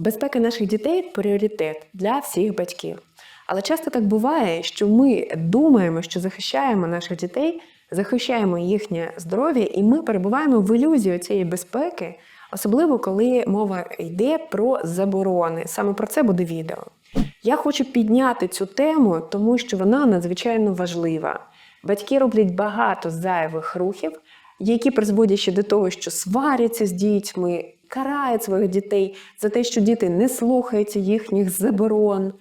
Безпека наших дітей пріоритет для всіх батьків. Але часто так буває, що ми думаємо, що захищаємо наших дітей, захищаємо їхнє здоров'я, і ми перебуваємо в ілюзії цієї безпеки, особливо коли мова йде про заборони. Саме про це буде відео. Я хочу підняти цю тему, тому що вона надзвичайно важлива. Батьки роблять багато зайвих рухів, які призводять ще до того, що сваряться з дітьми, карають своїх дітей за те, що діти не слухаються їхніх заборон,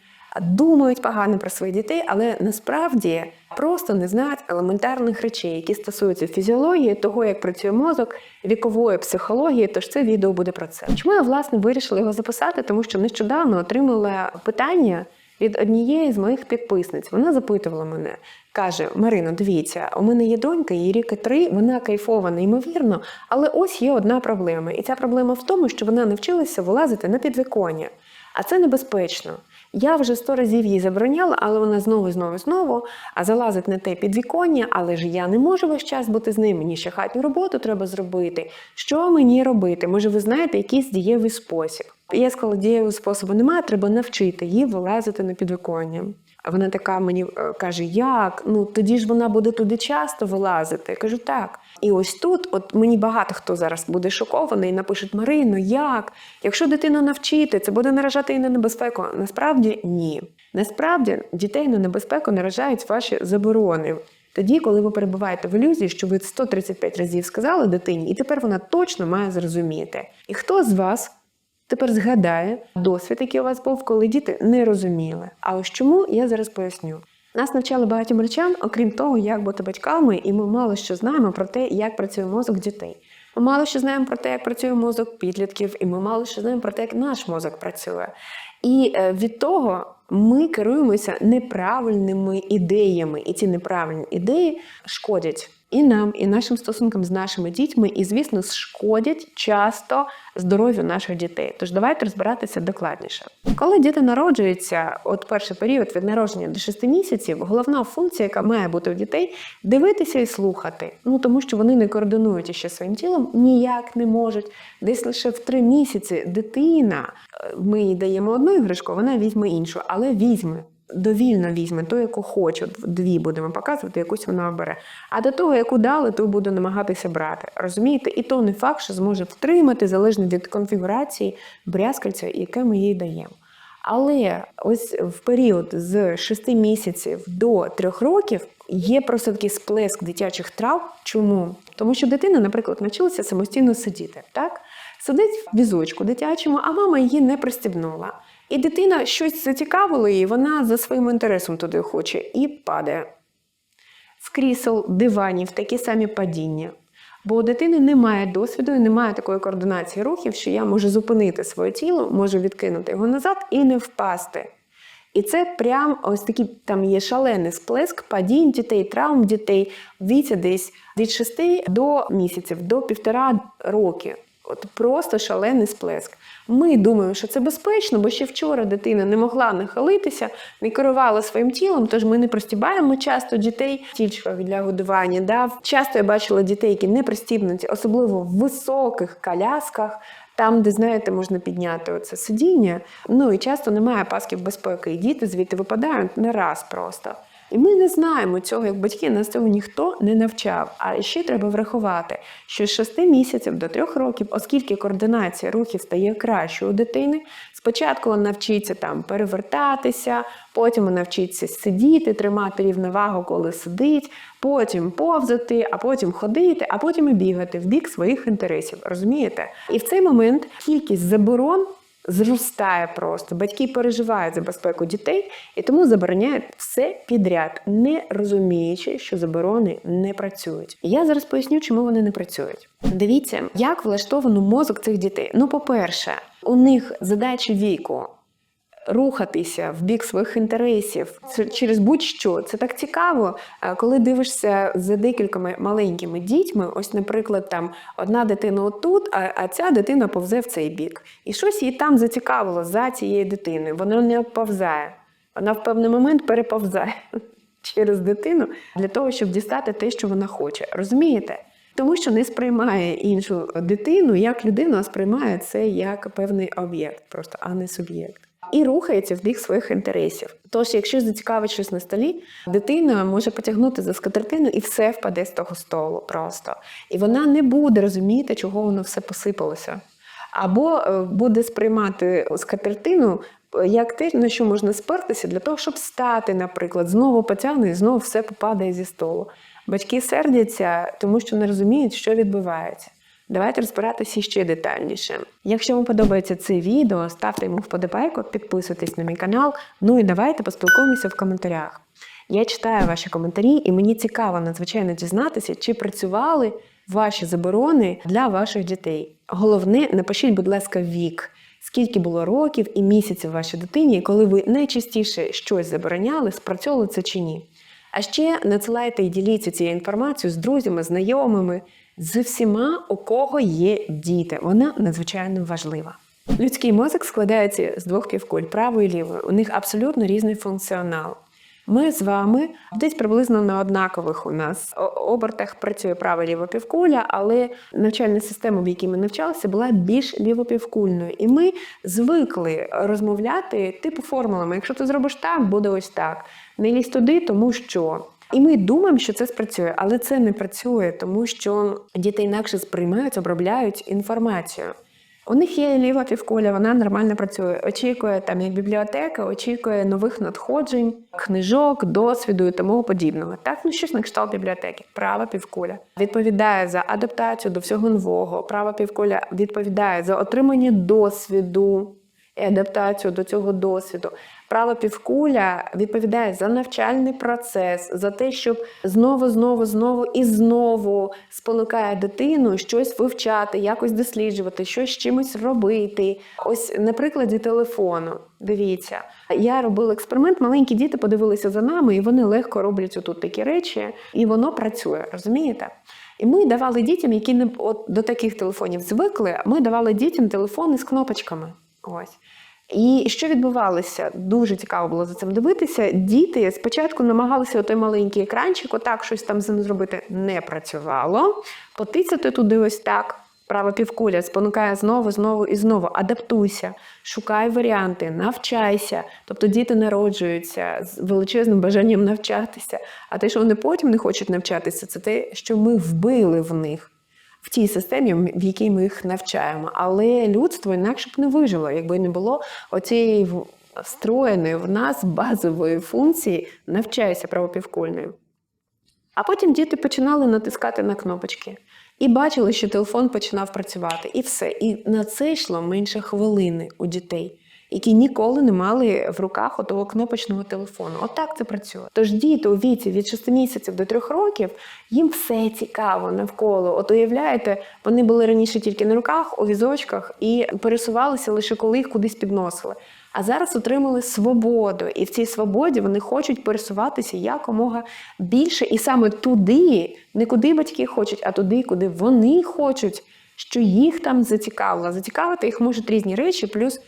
думають погано про своїх дітей, але насправді просто не знають елементарних речей, які стосуються фізіології, того, як працює мозок, вікової психології. Тож це відео буде про це. Чому я власне вирішила його записати? Тому що нещодавно отримала питання від однієї з моїх підписниць. Вона запитувала мене, каже: Марино, дивіться, у мене є донька, їй ріки три, вона кайфова, неймовірно, але ось є одна проблема. І ця проблема в тому, що вона навчилася вилазити на підвіконня. А це небезпечно. Я вже сто разів їй забороняла, але вона знову, знову, знову залазить на те підвіконня, але ж я не можу весь час бути з ним. Мені ще хатню роботу треба зробити. Що мені робити? Може, ви знаєте якийсь дієвий спосіб? Я сказала, дієвого способу немає, треба навчити її вилазити на підвіконня. Вона така мені е, каже: Як? Ну тоді ж вона буде туди часто вилазити. Я кажу, так. І ось тут, от мені багато хто зараз буде шокований і напишуть Марино, як? Якщо дитину навчити, це буде наражати її на небезпеку. Насправді ні. Насправді дітей на небезпеку наражають ваші заборони. Тоді, коли ви перебуваєте в ілюзії, що ви 135 разів сказали дитині, і тепер вона точно має зрозуміти. І хто з вас тепер згадає досвід, який у вас був, коли діти не розуміли? А ось чому я зараз поясню. Нас навчали багатьом речам, окрім того, як бути батьками, і ми мало що знаємо про те, як працює мозок дітей. Ми мало що знаємо про те, як працює мозок підлітків, і ми мало що знаємо про те, як наш мозок працює. І е, від того ми керуємося неправильними ідеями, і ці неправильні ідеї шкодять і нам, і нашим стосункам з нашими дітьми, і, звісно, шкодять часто здоров'ю наших дітей. Тож давайте розбиратися докладніше. Коли діти народжуються, от перший період від народження до 6 місяців, головна функція, яка має бути у дітей, дивитися і слухати. Ну тому що вони не координують ще своїм тілом, ніяк не можуть. Десь лише в 3 місяці дитина, е, ми їй даємо одну іграшку, вона візьме іншу, але візьме. Довільно візьме ту, яку хоче, дві будемо показувати, якусь вона обере. А до того, яку дали, то буде намагатися брати. Розумієте? І то не факт, що зможе втримати залежно від конфігурації брязкальця, яке ми їй даємо. Але ось в період з 6 місяців до 3 років є просто такий сплеск дитячих травм. Чому? Тому що дитина, наприклад, навчилася самостійно сидіти. Так? Сидить в візочку дитячому, а мама її не пристібнула. І дитина щось зацікавила її, вона за своїм інтересом туди хоче і падає. З крісел, диванів, такі самі падіння. Бо у дитини немає досвіду і немає такої координації рухів, що я можу зупинити своє тіло, можу відкинути його назад і не впасти. І це прям ось такий там є шалений сплеск падінь дітей, травм дітей в віці десь від 6 до місяців, до півтора роки. От просто шалений сплеск. Ми думаємо, що це безпечно, бо ще вчора дитина не могла нахилитися, не керувала своїм тілом, тож ми не простібаємо часто дітей в тільчиках для годування. Да? Часто я бачила дітей, які не пристібнуті, особливо в високих колясках, там, де, знаєте, можна підняти оце сидіння. Ну і часто немає пасків безпеки, і діти звідти випадають не раз просто. І ми не знаємо цього, як батьки, нас цього ніхто не навчав. А ще треба врахувати, що з 6 місяців до 3 років, оскільки координація рухів стає кращою у дитини, спочатку вона навчиться там перевертатися, потім вона навчиться сидіти, тримати рівновагу, коли сидить, потім повзати, а потім ходити, а потім і бігати в бік своїх інтересів. Розумієте? І в цей момент кількість заборон зростає просто. Батьки переживають за безпеку дітей і тому забороняють все підряд, не розуміючи, що заборони не працюють. Я зараз поясню, чому вони не працюють. Дивіться, як влаштовано мозок цих дітей. Ну, по-перше, у них задачі віку. Рухатися в бік своїх інтересів через будь-що це так цікаво, е, коли дивишся за декількома маленькими дітьми. Ось, наприклад, там одна дитина отут, а, а ця дитина повзе в цей бік. І щось її там зацікавило за цією дитиною. Вона не повзає. Вона в певний момент переповзає через дитину для того, щоб дістати те, що вона хоче. Розумієте? тому що не сприймає іншу дитину як людину, а сприймає це як певний об'єкт, просто а не суб'єкт. І рухається в бік своїх інтересів. Тож, якщо зацікавить щось на столі, дитина може потягнути за скатертину і все впаде з того столу просто. І вона не буде розуміти, чого воно все посипалося. Або е, буде сприймати скатертину е, як те, на що можна спертися для того, щоб стати, наприклад, знову потягне і знову все попадає зі столу. Батьки сердяться, тому що не розуміють, що відбувається. Давайте розбиратися ще детальніше. Якщо вам подобається це відео, ставте йому вподобайку, підписуйтесь на мій канал. Ну і давайте поспілкуємося в коментарях. Я читаю ваші коментарі, і мені цікаво надзвичайно дізнатися, чи працювали ваші заборони для ваших дітей. Головне, напишіть, будь ласка, вік. Скільки було років і місяців вашій дитині, коли ви найчастіше щось забороняли, спрацьовувало це чи ні. А ще надсилайте і діліться цією інформацією з друзями, знайомими, з всіма, у кого є діти. Вона надзвичайно важлива. Людський мозок складається з двох півкуль правої і лівої. У них абсолютно різний функціонал. Ми з вами десь приблизно на однакових у нас обертах працює права ліва півкуля, але навчальна система, в якій ми навчалися, була більш лівопівкульною. І ми звикли розмовляти типу формулами. Якщо ти зробиш так, буде ось так. Не лізь туди, тому що. І ми думаємо, що це спрацює, але це не працює, тому що діти інакше сприймають, обробляють інформацію. У них є ліва півкуля, вона нормально працює. Очікує там як бібліотека, очікує нових надходжень, книжок, досвіду і тому подібного. Так, ну щось на кшталт бібліотеки. Права півкуля відповідає за адаптацію до всього нового. Права півкуля відповідає за отримання досвіду і адаптацію до цього досвіду. Право півкуля відповідає за навчальний процес, за те, щоб знову, знову, знову і знову спонукає дитину щось вивчати, якось досліджувати, щось з чимось робити. Ось на прикладі телефону. Дивіться, я робила експеримент, маленькі діти подивилися за нами, і вони легко роблять отут такі речі, і воно працює, розумієте? І ми давали дітям, які не от до таких телефонів звикли, ми давали дітям телефони з кнопочками. Ось. І що відбувалося? Дуже цікаво було за цим дивитися. Діти спочатку намагалися той маленький екранчик, отак щось там з ним зробити. Не працювало. Потицяти туди ось так. Права півкуля спонукає знову, знову і знову. Адаптуйся, шукай варіанти, навчайся. Тобто діти народжуються з величезним бажанням навчатися. А те, що вони потім не хочуть навчатися, це те, що ми вбили в них в тій системі, в якій ми їх навчаємо. Але людство інакше б не вижило, якби не було оцієї встроєної в нас базової функції навчайся правопівкульною. А потім діти починали натискати на кнопочки і бачили, що телефон починав працювати, і все. І на це йшло менше хвилини у дітей, які ніколи не мали в руках отого кнопочного телефону. Отак це працює. Тож діти у віці від 6 місяців до 3 років їм все цікаво навколо. От уявляєте, вони були раніше тільки на руках, у візочках і пересувалися лише коли їх кудись підносили. А зараз отримали свободу, і в цій свободі вони хочуть пересуватися якомога більше, і саме туди, не куди батьки хочуть, а туди, куди вони хочуть, що їх там зацікавило. Зацікавити їх можуть різні речі, плюс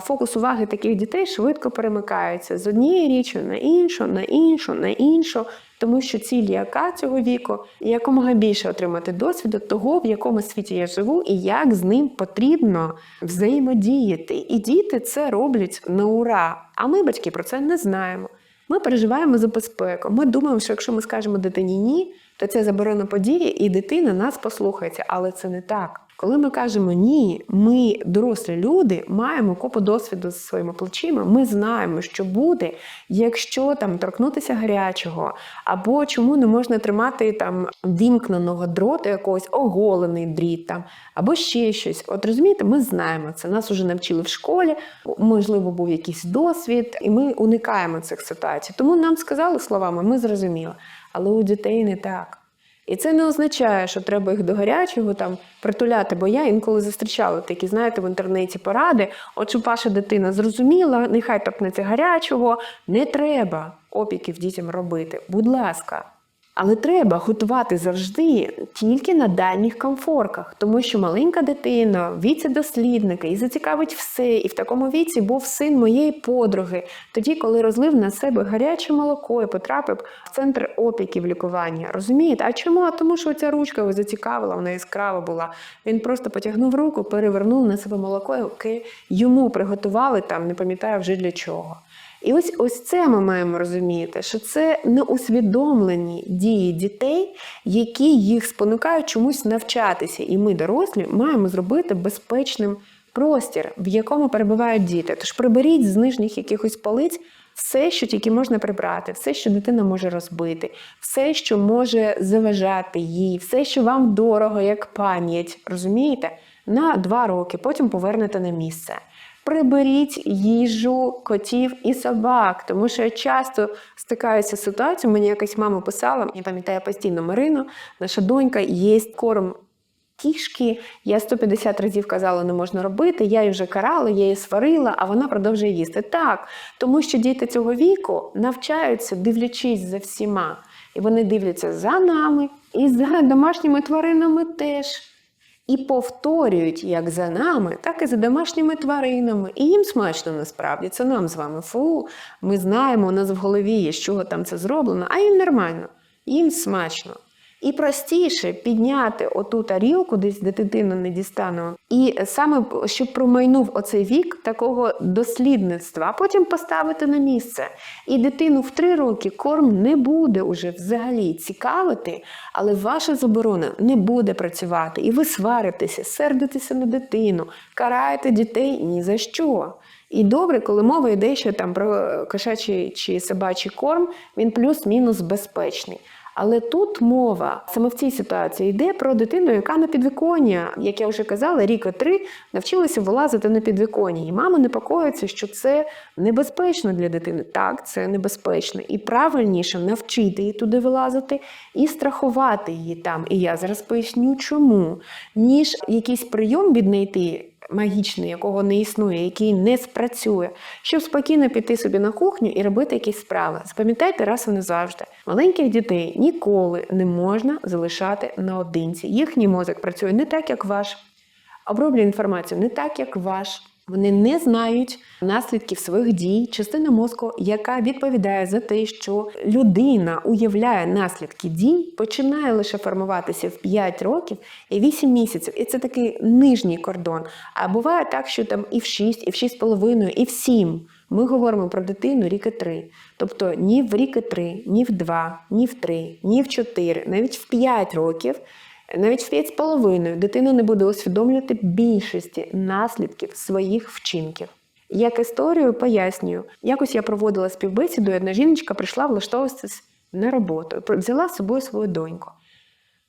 фокус уваги таких дітей швидко перемикається з однієї річі на іншу, на іншу, на іншу. Тому що ціль яка цього віку якомога більше отримати досвіду того, в якому світі я живу, і як з ним потрібно взаємодіяти. І діти це роблять на ура. А ми, батьки, про це не знаємо. Ми переживаємо за безпеку. Ми думаємо, що якщо ми скажемо дитині ні, то це заборонена подія, і дитина нас послухається. Але це не так. Коли ми кажемо ні, ми, дорослі люди, маємо купу досвіду з своїми плечима. Ми знаємо, що буде, якщо там торкнутися гарячого, або чому не можна тримати там вімкненого дроту, якогось оголений дріт, там, або ще щось. От розумієте, ми знаємо це. Нас вже навчили в школі, можливо, був якийсь досвід, і ми уникаємо цих ситуацій. Тому нам сказали словами, ми зрозуміли. Але у дітей не так. І це не означає, що треба їх до гарячого там притуляти. Бо я інколи зустрічала такі, знаєте, в інтернеті поради. От щоб ваша дитина зрозуміла, нехай торкнеться гарячого, не треба опіків дітям робити. Будь ласка. Але треба готувати завжди тільки на дальніх комфорках, тому що маленька дитина, віці дослідника, і зацікавить все. І в такому віці був син моєї подруги, тоді, коли розлив на себе гаряче молоко і потрапив в центр опіків лікування. Розумієте? А чому? А тому, що ця ручка його зацікавила, вона яскрава була. Він просто потягнув руку, перевернув на себе молоко, яке йому приготували там, не пам'ятаю вже для чого. І ось ось це ми маємо розуміти, що це неусвідомлені дії дітей, які їх спонукають чомусь навчатися. І ми, дорослі, маємо зробити безпечним простір, в якому перебувають діти. Тож приберіть з нижніх якихось полиць все, що тільки можна прибрати, все, що дитина може розбити, все, що може заважати їй, все, що вам дорого, як пам'ять, розумієте? На два роки, потім повернете на місце. Приберіть їжу котів і собак, тому що я часто стикаюся з ситуацією. Мені якась мама писала, я пам'ятаю постійно Марину, наша донька їсть корм кішки. Я 150 разів казала, не можна робити. Я її вже карала, я її сварила, а вона продовжує їсти. Так, тому що діти цього віку навчаються, дивлячись за всіма. І вони дивляться за нами і за домашніми тваринами теж. І повторюють як за нами, так і за домашніми тваринами. І їм смачно насправді. Це нам з вами. Фу, ми знаємо, у нас в голові є, з чого там це зроблено, а їм нормально, їм смачно. І простіше підняти оту тарілку, десь де дитина не дістане, і саме щоб промайнув оцей вік такого дослідництва, а потім поставити на місце. І дитину в три роки корм не буде уже взагалі цікавити, але ваша заборона не буде працювати. І ви сваритеся, сердитеся на дитину, караєте дітей ні за що. І добре, коли мова йде ще там про кошачий чи собачий корм, він плюс-мінус безпечний. Але тут мова саме в цій ситуації йде про дитину, яка на підвіконня, як я вже казала, ріка три навчилася вилазити на підвіконня. І мама непокоїться, що це небезпечно для дитини. Так, це небезпечно. І правильніше навчити її туди вилазити і страхувати її там. І я зараз поясню, чому, ніж якийсь прийом віднайти. Магічний, якого не існує, який не спрацює, щоб спокійно піти собі на кухню і робити якісь справи. Запам'ятайте раз і не завжди. Маленьких дітей ніколи не можна залишати наодинці. Їхній мозок працює не так, як ваш, оброблює інформацію не так, як ваш. Вони не знають наслідків своїх дій, частина мозку, яка відповідає за те, що людина уявляє наслідки дій, починає лише формуватися в 5 років і 8 місяців. І це такий нижній кордон. А буває так, що там і в 6, і в 6,5, і в 7. Ми говоримо про дитину ріки 3. Тобто ні в ріки 3, ні в 2, ні в 3, ні в 4, навіть в 5 років. Навіть в 5,5 дитина не буде усвідомлювати більшості наслідків своїх вчинків. Як історію пояснюю, якось я проводила співбесіду, і одна жіночка прийшла влаштовуватися на роботу, взяла з собою свою доньку.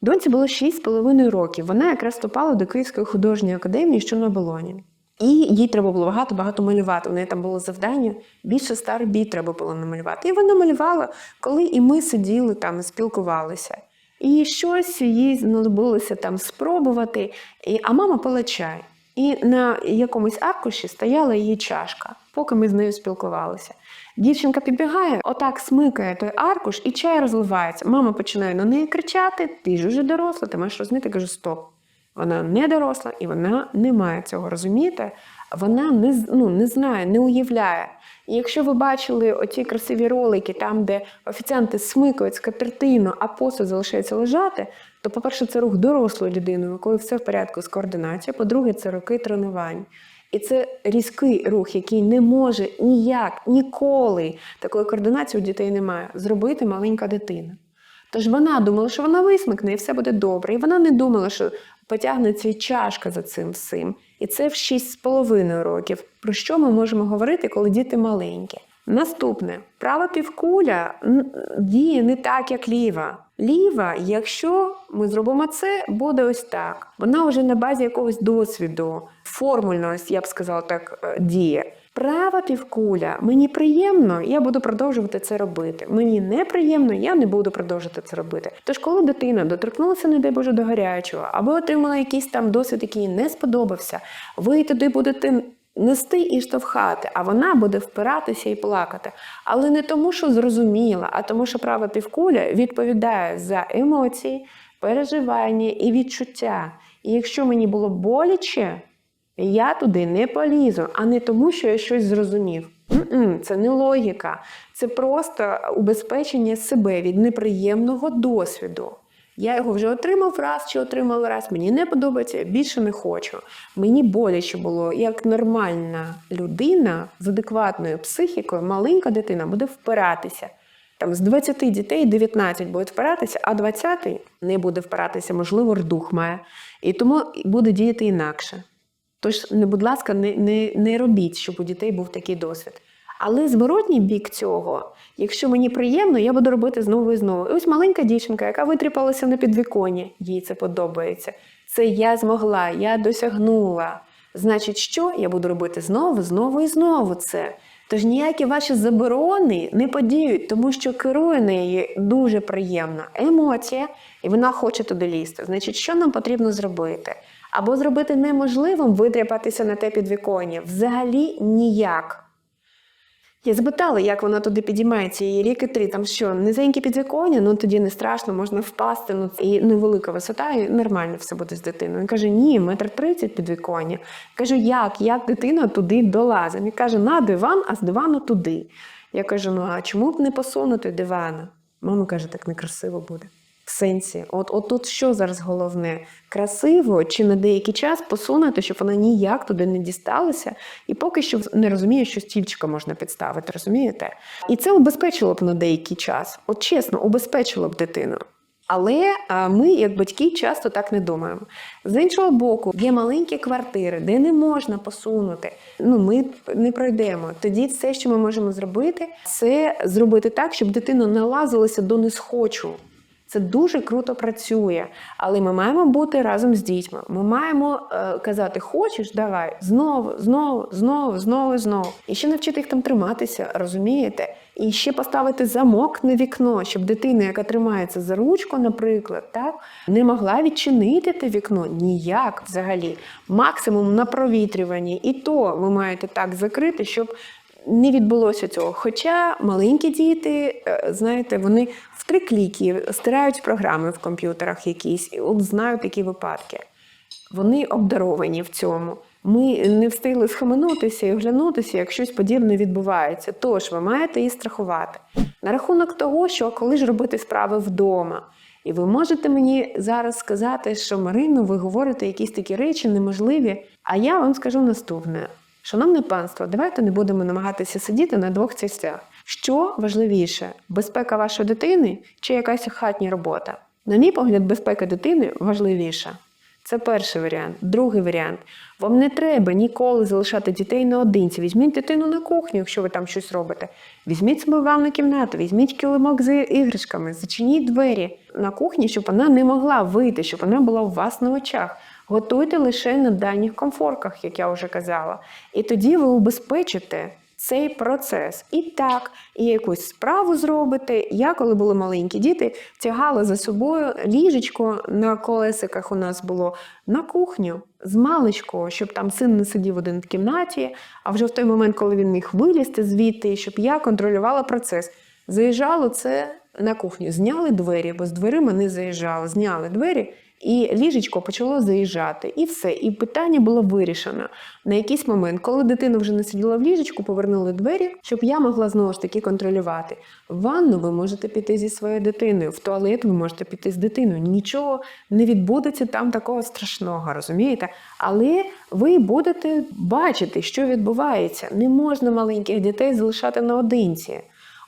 Доньці було 6,5 років. Вона якраз вступала до Київської художньої академії, що на Болоні. І їй треба було багато-багато малювати. У неї там було завдання, більше ста робіт треба було намалювати. І вона малювала, коли і ми сиділи там і спілкувалися. І щось їй знадобилося там спробувати. І, а мама пила чай. І на якомусь аркуші стояла її чашка, поки ми з нею спілкувалися. Дівчинка підбігає, отак смикає той аркуш, і чай розливається. Мама починає на неї кричати: Ти ж уже доросла, ти маєш розуміти. Я кажу, стоп. Вона не доросла і вона не має цього розуміти. Вона не ну, не знає, не уявляє. І якщо ви бачили оці красиві ролики, там, де офіціанти смикають скатертину, а посуд залишається лежати, то, по-перше, це рух дорослої людини, у якої все в порядку з координацією. По-друге, це роки тренувань. І це різкий рух, який не може ніяк, ніколи такої координації у дітей немає. Зробити маленька дитина. Тож вона думала, що вона висмикне і все буде добре. І вона не думала, що потягнеться і чашка за цим всім. І це в 6,5 років. Про що ми можемо говорити, коли діти маленькі? Наступне права півкуля діє не так, як ліва. Ліва, якщо ми зробимо це, буде ось так. Вона вже на базі якогось досвіду, формульно, я б сказала так, е, діє. Права півкуля, мені приємно, я буду продовжувати це робити. Мені неприємно, я не буду продовжувати це робити. Тож, коли дитина доторкнулася, не дай Боже, до гарячого, або отримала якийсь там досвід, який не сподобався, ви туди будете нести і штовхати, а вона буде впиратися і плакати. Але не тому, що зрозуміла, а тому, що права півкуля відповідає за емоції, переживання і відчуття. І якщо мені було боляче, я туди не полізу, а не тому, що я щось зрозумів. Це не логіка, це просто убезпечення себе від неприємного досвіду. Я його вже отримав раз чи отримала раз. Мені не подобається, я більше не хочу. Мені боляче було, як нормальна людина з адекватною психікою, маленька дитина буде впиратися. Там з 20 дітей 19 будуть впиратися, а 20 не буде впиратися, можливо, рдух має. І тому буде діяти інакше. Тож, не, будь ласка, не, не, не робіть, щоб у дітей був такий досвід. Але зворотній бік цього, якщо мені приємно, я буду робити знову і знову. І ось маленька дівчинка, яка витріпалася на підвіконні, їй це подобається. Це я змогла, я досягнула. Значить, що я буду робити знову, знову і знову це. Тож ніякі ваші заборони не подіють, тому що керує неї дуже приємна емоція, і вона хоче туди лізти. Значить, що нам потрібно зробити? Або зробити неможливим витряпатися на те підвіконня. Взагалі ніяк. Я запитала, як вона туди підіймається, і ріки три, там що, низенькі підвіконня, ну тоді не страшно, можна впасти, ну і невелика висота, і нормально все буде з дитиною. Він каже, ні, метр тридцять підвіконня. Кажу, як? Як дитина туди долазить? Він каже, на диван, а з дивану туди. Я кажу, ну а чому б не посунути дивана? Мама каже, так некрасиво буде. Сенсі, от, от тут що зараз головне? Красиво чи на деякий час посунути, щоб вона ніяк туди не дісталася, і поки що не розуміє, що стільчика можна підставити, розумієте? І це убезпечило б на деякий час. От чесно, убезпечило б дитину. Але ми, як батьки, часто так не думаємо. З іншого боку, є маленькі квартири, де не можна посунути. Ну, ми не пройдемо. Тоді все, що ми можемо зробити, це зробити так, щоб дитина налазилася до несхочу. Це дуже круто працює, але ми маємо бути разом з дітьми. Ми маємо е, казати: хочеш, давай знову, знову, знову, знову, знову. І ще навчити їх там триматися, розумієте? І ще поставити замок на вікно, щоб дитина, яка тримається за ручку, наприклад, так не могла відчинити те вікно ніяк взагалі. Максимум на провітрюванні. І то ви маєте так закрити, щоб не відбулося цього. Хоча маленькі діти, е, знаєте, вони три кліки стирають програми в комп'ютерах якісь, і от знаю такі випадки. Вони обдаровані в цьому. Ми не встигли схаменутися і оглянутися, як щось подібне відбувається. Тож ви маєте її страхувати. На рахунок того, що коли ж робити справи вдома. І ви можете мені зараз сказати, що Марино, ви говорите якісь такі речі неможливі. А я вам скажу наступне: шановне панство, давайте не будемо намагатися сидіти на двох цістях. Що важливіше, безпека вашої дитини чи якась хатня робота? На мій погляд, безпека дитини важливіша. Це перший варіант. Другий варіант. Вам не треба ніколи залишати дітей наодинці. Візьміть дитину на кухню, якщо ви там щось робите. Візьміть в кімнату, візьміть килимок з іграшками, зачиніть двері на кухні, щоб вона не могла вийти, щоб вона була у вас на очах. Готуйте лише на дальніх комфорках, як я вже казала. І тоді ви убезпечите цей процес. І так, і якусь справу зробите. Я, коли були маленькі діти, тягала за собою ліжечко на колесиках у нас було на кухню з маличкою, щоб там син не сидів один в кімнаті, а вже в той момент, коли він міг вилізти звідти, щоб я контролювала процес. Заїжджало це на кухню, зняли двері, бо з дверима не заїжджали, зняли двері. І ліжечко почало заїжджати, і все. І питання було вирішено. На якийсь момент, коли дитина вже не сиділа в ліжечку, повернули двері, щоб я могла знову ж таки контролювати. В ванну ви можете піти зі своєю дитиною, в туалет ви можете піти з дитиною. Нічого не відбудеться там такого страшного, розумієте? Але ви будете бачити, що відбувається. Не можна маленьких дітей залишати наодинці.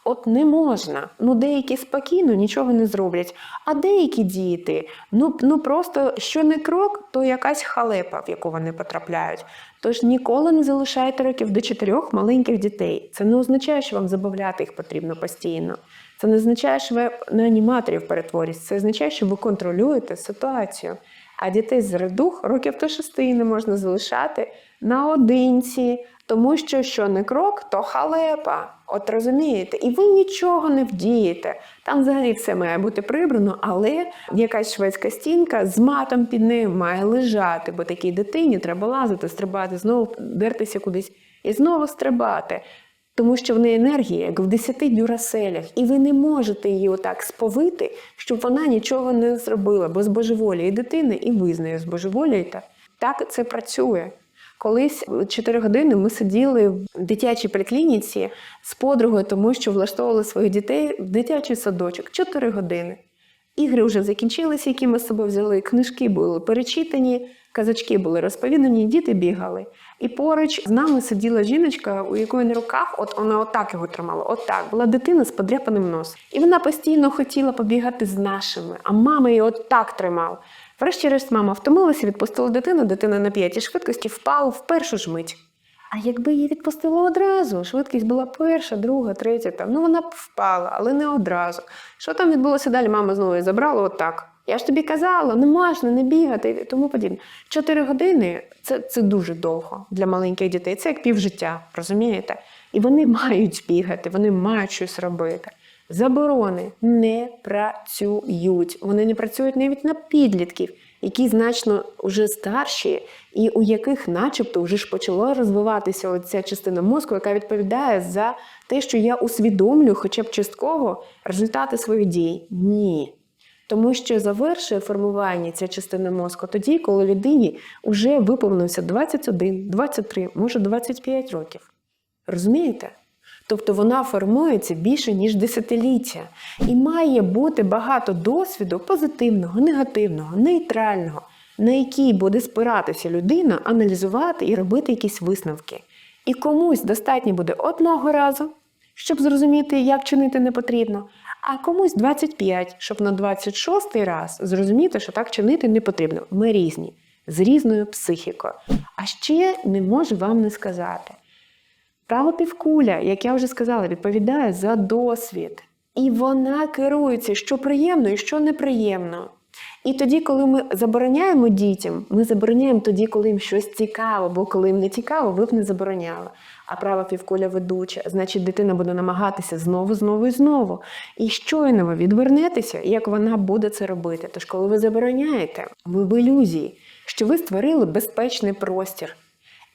От не можна. Ну, деякі спокійно нічого не зроблять. А деякі діти, ну, ну просто що не крок, то якась халепа, в яку вони потрапляють. Тож ніколи не залишайте років до чотирьох маленьких дітей. Це не означає, що вам забавляти їх потрібно постійно. Це не означає, що ви на аніматорів перетворюєтесь. Це означає, що ви контролюєте ситуацію. А дітей з редух років до шести не можна залишати наодинці, Тому що що не крок, то халепа. От розумієте, і ви нічого не вдієте. Там взагалі все має бути прибрано, але якась шведська стінка з матом під нею має лежати, бо такій дитині треба лазити, стрибати, знову дертися кудись і знову стрибати. Тому що в неї енергія, як в 10 дюраселях, і ви не можете її отак сповити, щоб вона нічого не зробила, бо збожеволіє дитина, і ви з нею збожеволієте. Так це працює. Колись 4 години ми сиділи в дитячій поліклініці з подругою, тому що влаштовували своїх дітей в дитячий садочок. 4 години. Ігри вже закінчилися, які ми з собою взяли. Книжки були перечитані, казачки були розповідані, діти бігали. І поруч з нами сиділа жіночка, у якої на руках, от вона отак його тримала, отак. Була дитина з подряпаним носом. І вона постійно хотіла побігати з нашими, а мама її отак тримала. Врешті-решт мама втомилася, відпустила дитину, дитина на п'ятій швидкості впала в першу ж мить. А якби її відпустило одразу, швидкість була перша, друга, третя, там, ну вона б впала, але не одразу. Що там відбулося далі? Мама знову її забрала отак. Я ж тобі казала, не можна не бігати і тому подібне. Чотири години це, це дуже довго для маленьких дітей. Це як півжиття, розумієте? І вони мають бігати, вони мають щось робити. Заборони не працюють. Вони не працюють навіть на підлітків, які значно вже старші, і у яких, начебто, вже ж почала розвиватися оця частина мозку, яка відповідає за те, що я усвідомлюю, хоча б частково результати своїх дій. Ні. Тому що завершує формування ця частина мозку тоді, коли людині вже виповнився 21, 23, може 25 років. Розумієте? Тобто вона формується більше, ніж десятиліття. І має бути багато досвіду позитивного, негативного, нейтрального, на який буде спиратися людина, аналізувати і робити якісь висновки. І комусь достатньо буде одного разу, щоб зрозуміти, як чинити не потрібно, а комусь 25, щоб на 26 раз зрозуміти, що так чинити не потрібно. Ми різні, з різною психікою. А ще не можу вам не сказати. Право півкуля, як я вже сказала, відповідає за досвід. І вона керується, що приємно і що неприємно. І тоді, коли ми забороняємо дітям, ми забороняємо тоді, коли їм щось цікаво, бо коли їм не цікаво, ви б не забороняли. А право півкуля ведуча, значить, дитина буде намагатися знову, знову і знову. І щойно ви відвернетеся, як вона буде це робити. Тож, коли ви забороняєте, ви в ілюзії, що ви створили безпечний простір.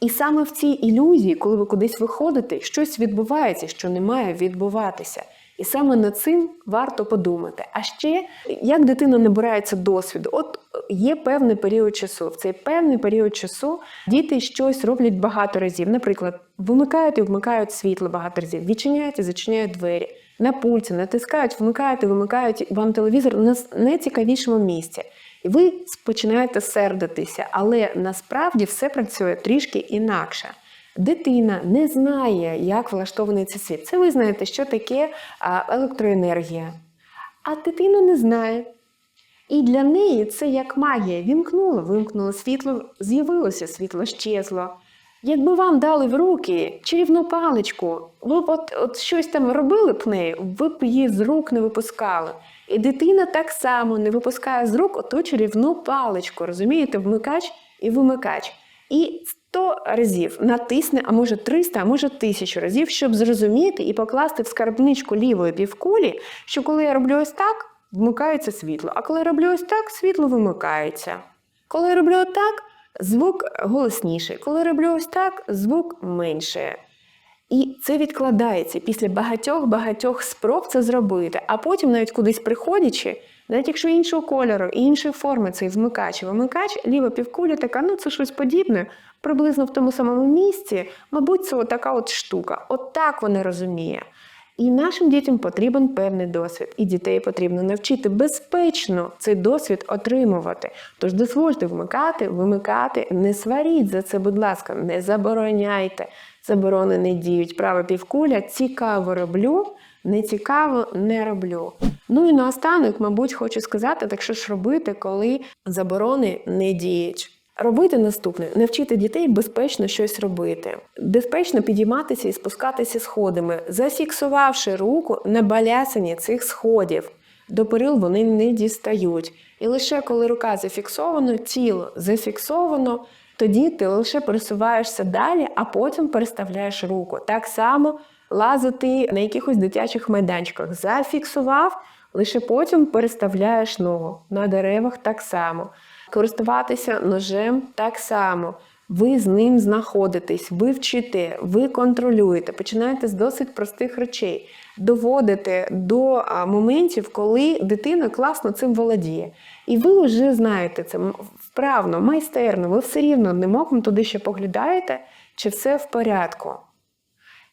І саме в цій ілюзії, коли ви кудись виходите, щось відбувається, що не має відбуватися. І саме над цим варто подумати. А ще як дитина набирається досвіду, от є певний період часу. В цей певний період часу діти щось роблять багато разів. Наприклад, вимикають і вмикають світло багато разів, відчиняють і зачиняють двері. На пульті натискають, вмикають і вимикають вам телевізор на найцікавішому місці. І ви починаєте сердитися, але насправді все працює трішки інакше. Дитина не знає, як влаштований цей світ. Це ви знаєте, що таке електроенергія. А дитина не знає. І для неї це як магія. Вімкнула, вимкнуло світло, з'явилося світло, щезло. Якби вам дали в руки чарівну паличку, ви б от, от щось там робили б нею, ви б її з рук не випускали. І дитина так само не випускає з рук оту чарівну паличку, розумієте, вмикач і вимикач. І 100 разів. Натисне, а може 300, а може 1000 разів, щоб зрозуміти і покласти в скарбничку лівої півкулі, що коли я роблю ось так, вмикається світло, а коли я роблю ось так, світло вимикається. Коли я роблю так, звук голосніший, коли я роблю ось так, звук менше. І це відкладається. Після багатьох-багатьох спроб це зробити, а потім, навіть кудись приходячи, навіть якщо іншого кольору і іншої форми цей вмикач і вимикач, ліва півкуля така, ну це щось подібне, приблизно в тому самому місці, мабуть, це така от штука. От так вона розуміє. І нашим дітям потрібен певний досвід, і дітей потрібно навчити безпечно цей досвід отримувати. Тож дозвольте вмикати, вимикати, не сваріть за це, будь ласка, не забороняйте. Заборони не діють. Право півкуля цікаво роблю, не цікаво не роблю. Ну і наостанок, мабуть, хочу сказати, так що ж робити, коли заборони не діють. Робити наступне навчити дітей безпечно щось робити, безпечно підійматися і спускатися сходами, зафіксувавши руку на балясині цих сходів. До перил вони не дістають. І лише коли рука зафіксована, тіло зафіксовано, тоді ти лише пересуваєшся далі, а потім переставляєш руку. Так само лазити на якихось дитячих майданчиках. Зафіксував, лише потім переставляєш ногу. На деревах так само. Користуватися ножем так само. Ви з ним знаходитесь, ви вчите, ви контролюєте, починаєте з досить простих речей, доводите до моментів, коли дитина класно цим володіє. І ви вже знаєте це вправно, майстерно, ви все рівно одним туди ще поглядаєте, чи все в порядку.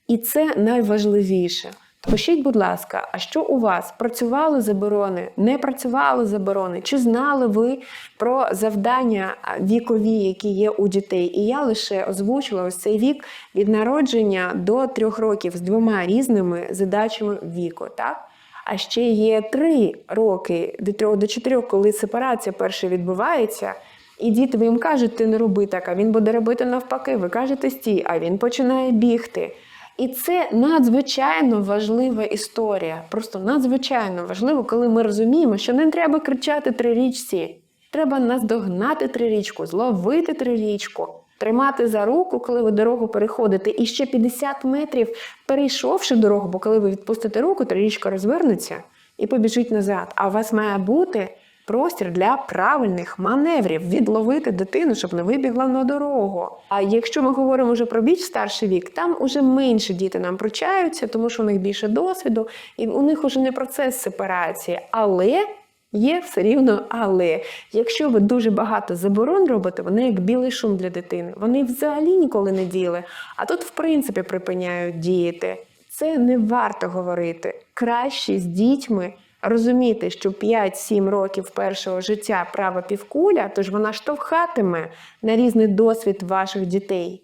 І це найважливіше. Пишіть, будь ласка, а що у вас працювали заборони, не працювали заборони? Чи знали ви про завдання вікові, які є у дітей? І я лише озвучила ось цей вік від народження до трьох років з двома різними задачами віку. Так? А ще є три роки до трьох до чотирьох, коли сепарація перша відбувається. І діти ви їм кажуть, ти не роби так, а він буде робити навпаки. Ви кажете стій, а він починає бігти. І це надзвичайно важлива історія. Просто надзвичайно важливо, коли ми розуміємо, що не треба кричати трирічці. Треба наздогнати трирічку, зловити трирічку, тримати за руку, коли ви дорогу переходите, і ще 50 метрів перейшовши дорогу, бо коли ви відпустите руку, трирічка розвернеться і побіжить назад. А у вас має бути простір для правильних маневрів, відловити дитину, щоб не вибігла на дорогу. А якщо ми говоримо вже про більш старший вік, там уже менше діти нам пручаються, тому що у них більше досвіду, і у них уже не процес сепарації. Але є все рівно, але якщо ви дуже багато заборон робите, вони як білий шум для дитини. Вони взагалі ніколи не діяли, а тут, в принципі, припиняють діяти. Це не варто говорити. Краще з дітьми розуміти, що 5-7 років першого життя права півкуля, тож вона штовхатиме на різний досвід ваших дітей.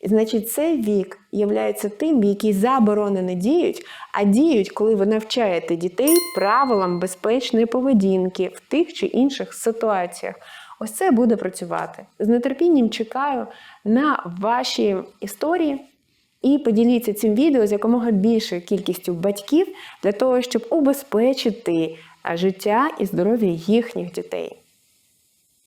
І, значить, цей вік є тим, який заборони не діють, а діють, коли ви навчаєте дітей правилам безпечної поведінки в тих чи інших ситуаціях. Ось це буде працювати. З нетерпінням чекаю на ваші історії. І поділіться цим відео з якомога більшою кількістю батьків для того, щоб убезпечити життя і здоров'я їхніх дітей.